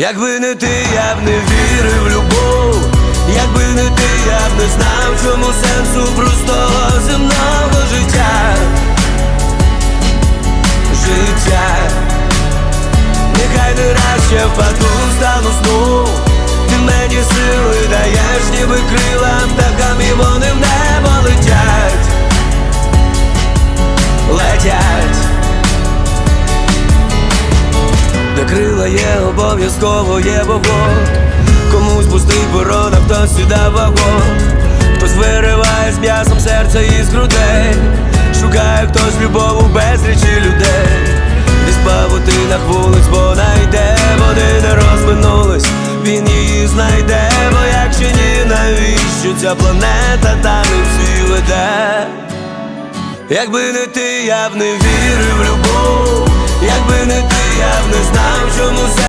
Якби не ти, я б не вірив в любов, якби не ти, я б не знав, чому сенсу простого земного життя. Життя, нехай не раз ще впаду, стану сну. Ти мені сили даєш, ніби крила крила є, обов'язково є вогонь. Комусь пустий порог, а хтось сюди вагон. Хтось вириває з м'ясом серце із грудей. Шукає хтось любов у безрічі людей. Десь павутинах вулиць вона йде Вони не розминулись, він її знайде Бо якщо ні, навіщо ця планета та не всі веде? Якби не ти, я б не вірив в любов,